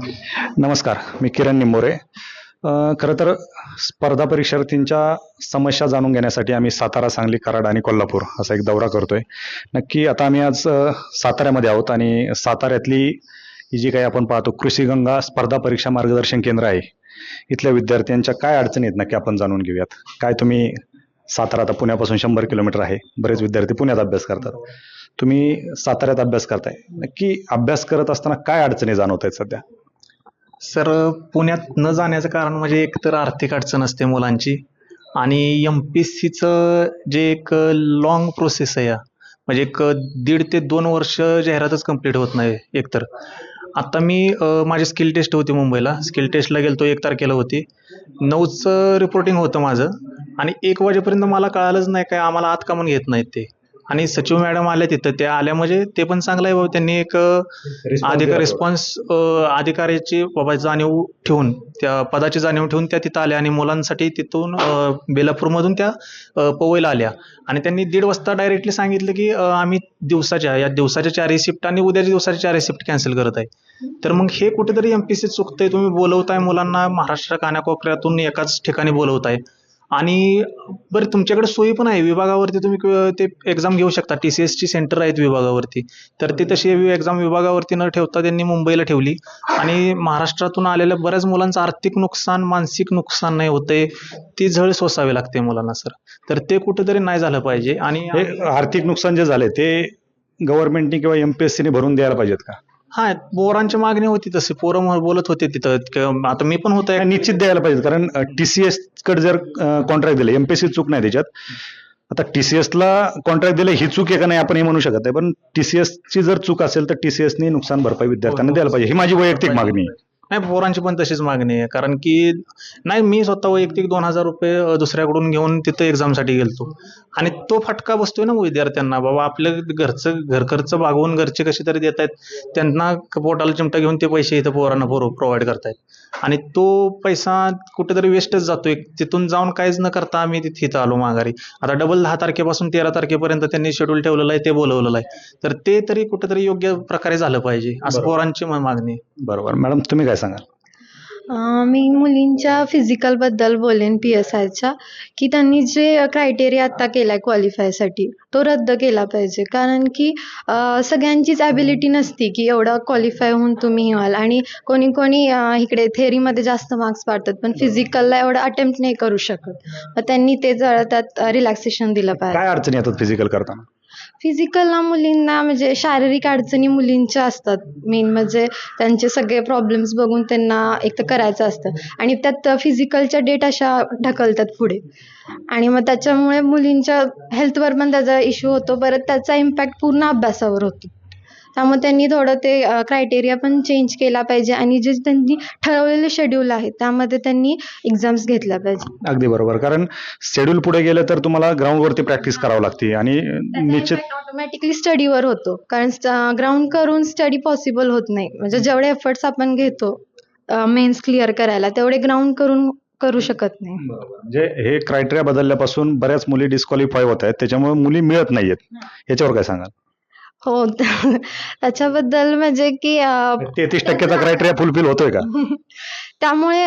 नमस्कार मी किरण निंबोरे खरं तर स्पर्धा परीक्षार्थींच्या समस्या जाणून घेण्यासाठी आम्ही सातारा सांगली कराड आणि कोल्हापूर असा एक दौरा करतोय. नक्की आता आम्ही आज साताऱ्यामध्ये आहोत आणि साताऱ्यातली ही जी काही आपण पाहतो कृषीगंगा स्पर्धा परीक्षा मार्गदर्शन केंद्र आहे इथल्या विद्यार्थ्यांच्या काय अडचणी आहेत नक्की आपण जाणून घेऊयात. काय तुम्ही सातारा आता पुण्यापासून शंभर किलोमीटर आहे बरेच विद्यार्थी पुण्यात अभ्यास करतात. तुम्ही साताऱ्यात अभ्यास करताय. नक्की अभ्यास करत असताना काय अडचणी जाणवत आहेत सध्या? सर पुण्यात न जाण्याचं कारण म्हणजे एकतर आर्थिक अडचण असते मुलांची आणि एम पी एस सीचं जे एक लॉंग प्रोसेस आहे या, म्हणजे एक दीड ते दोन वर्ष जाहिरातच कंप्लीट होत नाही एकतर. आता मी माझी स्किल टेस्ट होती मुंबईला. स्किल टेस्टला तो एक तारखेला होती. नऊचं रिपोर्टिंग होतं माझं आणि एक वाजेपर्यंत मला कळालंच नाही काय आम्हाला आत कामून घेत नाहीत ते. आणि सचिव मॅडम आल्या तिथं त्या आल्या म्हणजे ते पण चांगलं आहे बाबा त्यांनी एक अधिकार रिस्पॉन्स अधिकाऱ्याची बाबा जाणीव ठेवून त्या पदाची जाणीव ठेवून त्या तिथं आल्या आणि मुलांसाठी तिथून बेलापूरमधून त्या पवईला आल्या. आणि त्यांनी दीड वाजता डायरेक्टली सांगितलं की आम्ही दिवसाच्या या दिवसाच्या चार शिफ्ट आणि उद्याच्या दिवसाच्या चार शिफ्ट कॅन्सल करत आहे. तर मग हे कुठेतरी एम पी सी चुकतंय तुम्ही बोलवताय मुलांना महाराष्ट्र कानाकोपऱ्यातून एकाच ठिकाणी बोलवताय. आणि बरं तुमच्याकडे सोयी पण आहे. विभागावरती तुम्ही ते एक्झाम घेऊ शकता. टी सी एसची सेंटर आहेत विभागावरती. तर ते तशी एक्झाम विभागावरती न ठेवता त्यांनी मुंबईला ठेवली. आणि महाराष्ट्रातून आलेल्या बऱ्याच मुलांचं आर्थिक नुकसान मानसिक नुकसान नाही होते ती झळ सोसावी लागते मुलांना सर. तर ते कुठेतरी नाही झालं पाहिजे. आणि हे आर्थिक नुकसान जे झाले ते गव्हर्नमेंटने किंवा एमपीएससीने भरून द्यायला पाहिजेत का? हा पोरांची मागणी होती तशी. पोरं बोलत होते तिथं. क- आता मी पण होतो हे निश्चित द्यायला पाहिजे. कारण टीसीएसकडे जर कॉन्ट्रॅक्ट दिलं एमपीएससी चूक नाही त्याच्यात. आता TCS ला कॉन्ट्रॅक्ट दिलं ही चूक आहे का नाही आपण हे म्हणू शकत नाही. पण TCS ची जर चूक असेल तर टीसीएसने नुकसान भरपाई विद्यार्थ्यांना द्यायला पाहिजे. ही माझी वैयक्तिक मागणी आहे. नाही पोरांची पण तशीच मागणी आहे. कारण की नाही मी स्वतः वैयक्तिक दोन हजार रुपये दुसऱ्याकडून घेऊन तिथं एक्झामसाठी गेलतो. आणि तो फटका बसतोय ना विद्यार्थ्यांना बाबा आपलं घरचं घर खर्च भागवून घरचे कसे तरी देत आहेत. त्यांना पोटाला चिमटा घेऊन ते पैसे इथं पोरांना प्रोव्हाइड करतायत. आणि तो पैसा कुठेतरी वेस्टच जातोय. तिथून जाऊन काहीच न करता आम्ही तिथे इथं आलो माघारी. आता डबल दहा तारखेपासून तेरा तारखेपर्यंत त्यांनी शेड्यूल ठेवलेलं आहे ते बोलवलेलं आहे. तर ते तरी कुठेतरी योग्य प्रकारे झालं पाहिजे असं. पोरांची मागणी बरोबर. मॅडम तुम्ही काय सांगाल? मी मुलींच्या फिजिकलबद्दल बोलेन पी एस आयच्या की त्यांनी जे क्रायटेरिया आत्ता केला आहे क्वालिफायसाठी तो रद्द केला पाहिजे. कारण की सगळ्यांचीच ॲबिलिटी नसती की एवढं क्वालिफाय होऊन तुम्ही व्हाल आणि कोणी कोणी इकडे थेअरीमध्ये जास्त मार्क्स पाडतात पण फिजिकलला एवढं अटेम्प्ट नाही करू शकत. मग त्यांनी ते जरा त्यात रिलॅक्सेशन दिलं पाहिजे. काय अडचणी येतात फिजिकल करताना? फिजिकलला मुलींना म्हणजे शारीरिक अडचणी मुलींच्या असतात. मेन म्हणजे त्यांचे सगळे प्रॉब्लेम्स बघून त्यांना एक तर करायचं असतं. आणि त्यात फिजिकलच्या डेट अशा ढकलतात पुढे. आणि मग त्याच्यामुळे मुलींच्या हेल्थवर पण त्याचा इश्यू होतो. परत त्याचा इम्पॅक्ट पूर्ण अभ्यासावर होतो. त्यामुळे त्यांनी थोडं ते क्रायटेरिया पण चेंज केला पाहिजे आणि जे त्यांनी ठरवलेले शेड्यूल आहे त्यामध्ये त्यांनी एक्झाम्स घेतल्या पाहिजे. अगदी बरोबर. कारण शेड्यूल पुढे गेलं तर तुम्हाला ग्राउंडवरती प्रॅक्टिस करावं लागते आणि निश्चित ऑटोमॅटिकली स्टडीवर होतो. कारण ग्राउंड करून स्टडी पॉसिबल होत नाही. म्हणजे जेवढे एफर्ट्स आपण घेतो मेन्स क्लिअर करायला तेवढे ग्राउंड करून करू शकत नाही. म्हणजे हे क्रायटेरिया बदलल्यापासून बऱ्याच मुली डिस्क्वालिफाय होत आहेत त्याच्यामुळे मुली मिळत नाहीयेत. याच्यावर काय सांगाल? हो त्याच्याबद्दल म्हणजे की तेहतीस टक्क्याचा क्रायटेरिया फुलफिल होतोय का? त्यामुळे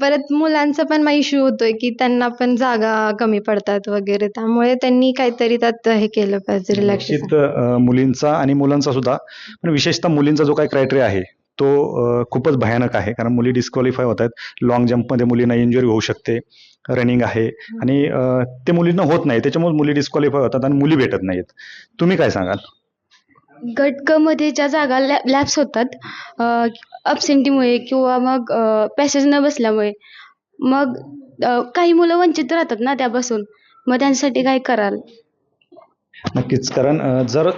परत मुलांचा पण इश्यू होतोय की त्यांना पण जागा कमी पडतात वगैरे. त्यामुळे त्यांनी काहीतरी त्यात हे केलं पाहिजे रिलॅक्सेशन मुलींचा आणि मुलांचा सुद्धा. पण विशेषतः मुलींचा जो काही क्रायटेरिया आहे तो खूपच भयानक आहे. कारण मुली डिस्क्वालिफाय होत आहेत. लॉंग जम्पमध्ये मुलींना इंजुरी होऊ शकते. रनिंग आहे. आणि ते मुलींना होत नाही. त्याच्यामुळे मुली डिस्क्वालिफाय होतात आणि मुली भेटत नाहीत. तुम्ही काय सांगाल? घटकमध्ये ज्या जागा लॅ लॅप्स होतात अबसेंटीमुळे किंवा मग पॅसेज न बसल्यामुळे मग काही मुलं वंचित राहतात ना त्यापासून. मग त्यांच्यासाठी काय कराल? नक्कीच कारण जर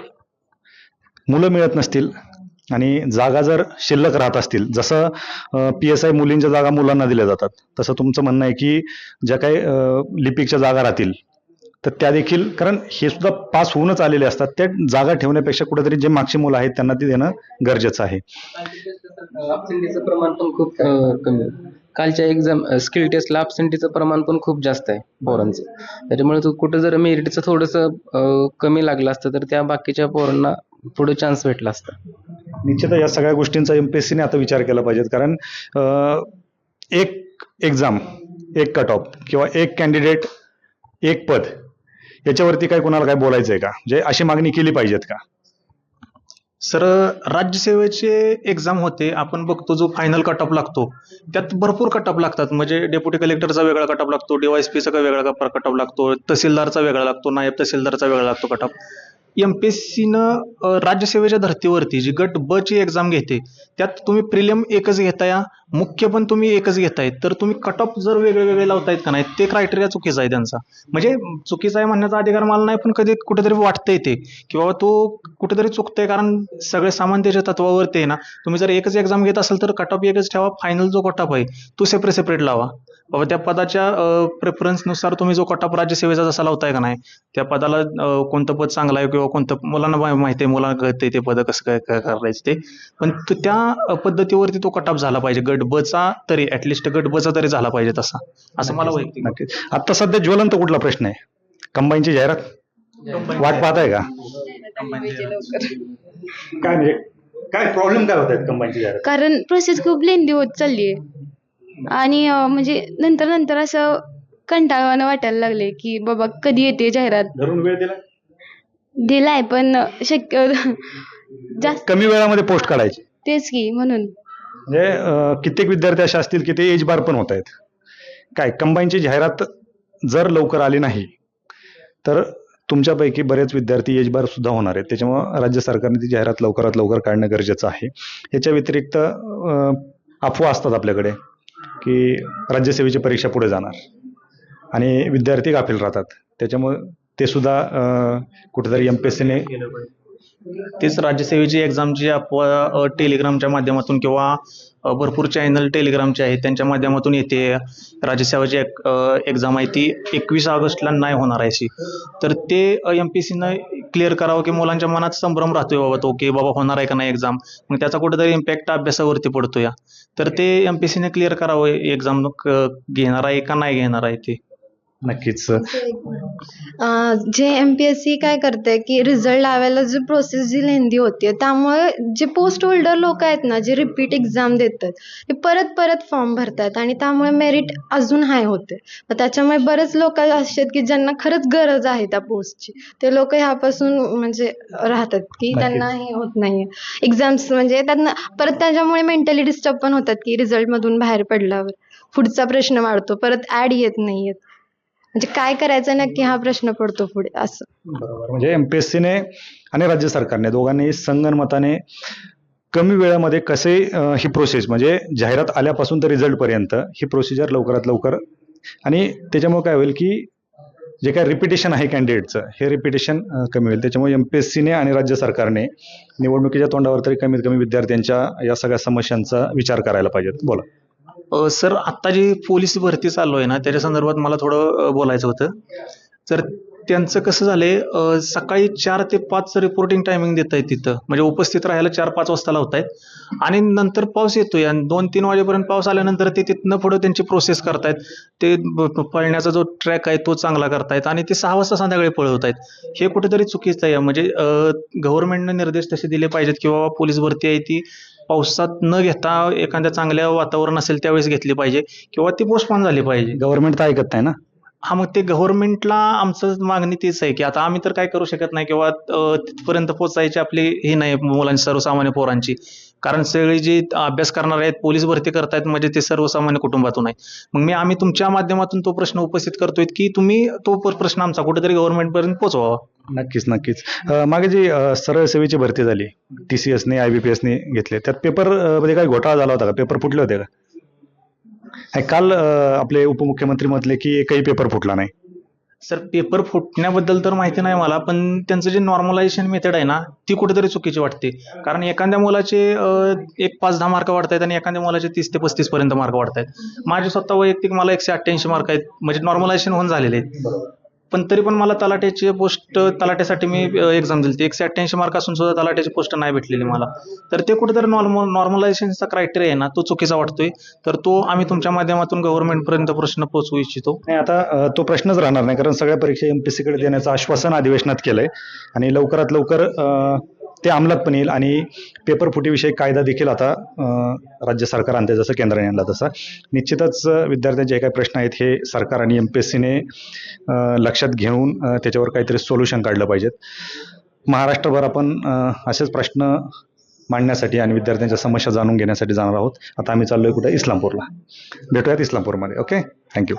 मुलं मिळत नसतील आणि जागा जर शिल्लक राहत असतील जसं पी एस आय मुलींच्या जागा मुलांना दिल्या जातात तसं तुमचं म्हणणं आहे की ज्या काही लिपिकच्या जागा राहतील तर त्या देखील कारण हे सुद्धा पास होऊनच आलेले असतात. त्या जागा ठेवण्यापेक्षा कुठेतरी जे मागची मुलं आहेत त्यांना ती देणं गरजेचं आहे. अबसेंटीचं प्रमाण पण खूप कमी. कालच्या एक्झाम स्किल टेस्टला अबसेंटीचं प्रमाण पण खूप जास्त आहे पोरांचं. त्याच्यामुळे तू कुठं जर मेरिटचं थोडंसं कमी लागलं असतं तर त्या बाकीच्या पोरांना पुढे चान्स भेटला असता. निश्चितच या सगळ्या गोष्टींचा एम पी एस सीने आता विचार केला पाहिजे कारण एक एक्झाम एक कट ऑफ किंवा एक कॅन्डिडेट एक पद याच्यावरती काय कोणाला काय बोलायचं आहे का? म्हणजे अशी मागणी केली पाहिजेत का? सर राज्यसेवेचे एक्झाम होते. आपण बघतो जो फायनल कट ऑफ लागतो त्यात भरपूर कट ऑफ लागतात. म्हणजे डेप्युटी कलेक्टरचा वेगळा कट ऑफ लागतो डीवायएसपीचा वेगळा कट ऑफ लागतो तहसीलदारचा वेगळा लागतो नायब तहसीलदारचा वेगळा लागतो cut off M P S सीनं राज्यसेवेच्या धर्तीवरती जी गट ब ची एक्झाम घेते त्यात तुम्ही प्रिलियम एकच घेताय मुख्य पण तुम्ही एकच घेताय. तर तुम्ही कट ऑफ जर वेगळे वेगळे लावतायत का नाही ते क्रायटेरिया चुकीचा आहे त्यांचा. म्हणजे चुकीचा आहे म्हणण्याचा अधिकार मला नाही पण कधी कुठेतरी वाटतंय ते की बाबा तो कुठेतरी चुकतंय कारण सगळे सामान्यतेच्या तत्वावरती आहे ना. तुम्ही जर एकच एक्झाम घेत असाल तर कट ऑफ एकच ठेवा फायनल जो कट ऑफ आहे तो सेपरेट सेपरेट लावा. बाबा त्या पदाच्या प्रेफरन्सनुसार तुम्ही जो कट ऑफ राज्यसेवेचा जसा लावताय का नाही त्या पदाला कोणतं पद चांगलं आहे किंवा कोणतं मुलांना माहिती आहे मुलांना कळतंय ते पद कसं काय करायचं ते. पण त्या त्या पद्धतीवरती तो कट ऑफ झाला पाहिजे. गट ब चा तरी ऍटलिस्ट गट ब चा तरी झाला पाहिजे तसा. असं मला वैयक्तिक नक्की आता सध्या ज्वलंत कुठला प्रश्न आहे? कंबाईनची जाहिरात? वाट पाहताय का? काय म्हणजे काय प्रॉब्लेम काय होत आहेत कंबाईनची जाहिरात? कारण प्रोसेस खूप लेंदी होत चालली आहे. आणि अं, म्हणजे नंतर नंतर असं कंटाळवाणं वाटायला लागले की बाबा कधी येते जाहिरात? धरून वेळ दिला? दिलाय पण शक्य जास्त कमी वेळामध्ये पोस्ट काढायची. तेच की म्हणून. म्हणजे अं, कित्येक विद्यार्थी असे असतील की ते एज बार पण होत आहेत काय कंबाईनची जाहिरात जर लवकर आली नाही तर तुमच्यापैकी बरेच विद्यार्थी एज बार सुद्धा होणार आहेत. त्याच्यामुळं राज्य सरकारने ती जाहिरात लवकरात लवकर काढणं गरजेचं आहे. याच्या व्यतिरिक्त अं, अफवा असतात आपल्याकडे की राज्यसेवेची परीक्षा पुढे जाणार आणि विद्यार्थी गाफील राहतात. त्याच्यामुळे ते सुद्धा अं, कुठेतरी एम पी एस सीने तेच राज्यसेवेची एक्झामची अफवा अ, टेलिग्रामच्या माध्यमातून किंवा भरपूर चॅनल टेलिग्रामचे आहेत त्यांच्या माध्यमातून येते. राज्यसेवाची एक एक्झाम आहे ती एकवीस ऑगस्टला नाही होणार आहे तर ते एम पी सीनं क्लिअर करावं की मुलांच्या मनात संभ्रम राहतोय बाबा तो की बाबा होणार आहे का नाही एक्झाम मग त्याचा कुठेतरी इम्पॅक्ट अभ्यासावरती पडतो या तर ते एम पी सीने क्लिअर करावं एक्झाम घेणार आहे का नाही घेणार आहे ते. नक्कीच. जे एम पी एस सी काय करते की रिझल्ट लावायला जी प्रोसेस जी लेंदी होते त्यामुळे जे पोस्ट होल्डर लोक आहेत ना जे रिपीट एक्झाम देतात ते परत परत फॉर्म भरतात आणि त्यामुळे मेरिट अजून हाय होते. त्याच्यामुळे बरेच लोक असे आहेत की ज्यांना खरंच गरज आहे त्या पोस्टची ते लोक ह्यापासून म्हणजे राहतात की त्यांना हे होत नाहीये. एक्झाम्स म्हणजे त्यांना परत त्याच्यामुळे मेंटली डिस्टर्ब पण होतात की रिझल्टमधून बाहेर पडल्यावर. पुढचा प्रश्न वाढतो परत ऍड येत नाहीयेत. म्हणजे काय करायचं नक्की हा प्रश्न पडतो पुढे असं. बरोबर. म्हणजे एमपीएससीने आणि राज्य सरकारने दोघांनी संगनमताने कमी वेळामध्ये कसे अं, ही प्रोसेस म्हणजे जाहिरात आल्यापासून तर रिझल्ट पर्यंत ही प्रोसिजर लवकरात लवकर आणि त्याच्यामुळे काय होईल की जे काय रिपिटेशन आहे कॅन्डिडेटचं हे रिपिटेशन कमी होईल. त्याच्यामुळे एमपीएससीने आणि राज्य सरकारने निवडणुकीच्या तोंडावर तरी कमीत कमी विद्यार्थ्यांच्या या सगळ्या समस्यांचा विचार करायला पाहिजे बोला. सर आत्ता जी पोलीस भरती चालू आहे ना त्याच्या संदर्भात मला थोडं बोलायचं होतं. तर त्यांचं कसं झालंय सकाळी चार ते पाच रिपोर्टिंग टायमिंग देत आहेत तिथं. म्हणजे उपस्थित राहायला चार पाच वाजता लावत आहेत आणि नंतर पाऊस येतोय आणि दोन तीन वाजेपर्यंत पाऊस आल्यानंतर ते तिथनं पुढं त्यांची प्रोसेस करतायत. ते पळण्याचा जो ट्रॅक आहे तो चांगला करतायत. आणि ते सहा वाजता संध्याकाळी पळवत आहेत हे कुठेतरी चुकीचं आहे. म्हणजे गव्हर्नमेंटनं निर्देश तसे दिले पाहिजेत की बाबा पोलीस भरती आहे ती पावसात न घेता एखाद्या चांगल्या वातावरण असेल त्यावेळेस घेतली पाहिजे किंवा ती पोस्टपोन झाली पाहिजे. गव्हर्नमेंट तर ऐकत नाही ना? हा मग ते गव्हर्नमेंटला आमचं मागणी तीच आहे की आता आम्ही तर काय करू शकत नाही किंवा तिथपर्यंत पोचायची आपली ही नाही मुलांची सर्वसामान्य पोरांची. कारण सगळी जी अभ्यास करणार आहेत पोलीस भरती करतायत म्हणजे ते सर्वसामान्य कुटुंबातून आहे मग मी आम्ही तुमच्या माध्यमातून तो प्रश्न उपस्थित करतोय की तुम्ही तो प्रश्न आमचा कुठेतरी गव्हर्नमेंट पर्यंत पोहोचवावा. नक्कीच नक्कीच. अं, मागे जी अं, सरळ सेवेची भरती झाली टी सी एसने आय बी पी एसने घेतले त्यात पेपरमध्ये काही घोटाळा झाला होता का? पेपर फुटले होते का? काल अं, आपले उपमुख्यमंत्री म्हटले की एकही पेपर फुटला नाही. सर पेपर फुटण्याबद्दल तर माहिती नाही मला पण त्यांचं जे नॉर्मलायझेशन मेथड आहे ना ती कुठेतरी चुकीची वाटते. कारण एखाद्या मुलाचे अं, एक पाच दहा मार्क वाढतायत आणि एखाद्या मुलाचे तीस ते पस्तीस पर्यंत मार्क वाढतायत. माझे स्वतः वैयक्तिक मला एकशे अठ्ठ्याऐंशी मार्क आहेत. म्हणजे नॉर्मलायझेशन होऊन झालेले आहेत. पण तरी पण मला तलाट्याची पोस्ट तलाट्यासाठी मी एक्झाम दिली एकशे अठ्ठ्याऐंशी मार्क असून सुद्धा तलाट्याची पोस्ट नाही भेटलेली मला. तर ते कुठेतरी नॉर्मल नॉर्मलायझेशनचा क्रायटेरिया आहे ना तो चुकीचा वाटतोय. तर तो आम्ही तुमच्या माध्यमातून गव्हर्नमेंटपर्यंत प्रश्न पोहोचवू इच्छितो. नाही आता तो प्रश्नच राहणार नाही कारण सगळ्या परीक्षा एमपीएससी कडे देण्याचं आश्वासन अधिवेशनात केलंय. आणि लवकरात लवकर ते अंमलात पण येईल आणि पेपर फुटीविषयी कायदा देखील आता राज्य सरकार आणते जसं केंद्राने आणला तसा. निश्चितच विद्यार्थ्यांचे जे काही प्रश्न आहेत हे सरकार आणि एम पी एस सीने लक्षात घेऊन त्याच्यावर काहीतरी सोल्युशन काढलं पाहिजेत. महाराष्ट्रभर आपण असेच प्रश्न मांडण्यासाठी आणि विद्यार्थ्यांच्या समस्या जाणून घेण्यासाठी जाणार आहोत. आता आम्ही चाललोय कुठे? इस्लामपूरला. भेटूयात इस्लामपूरमध्ये. ओके? थँक्यू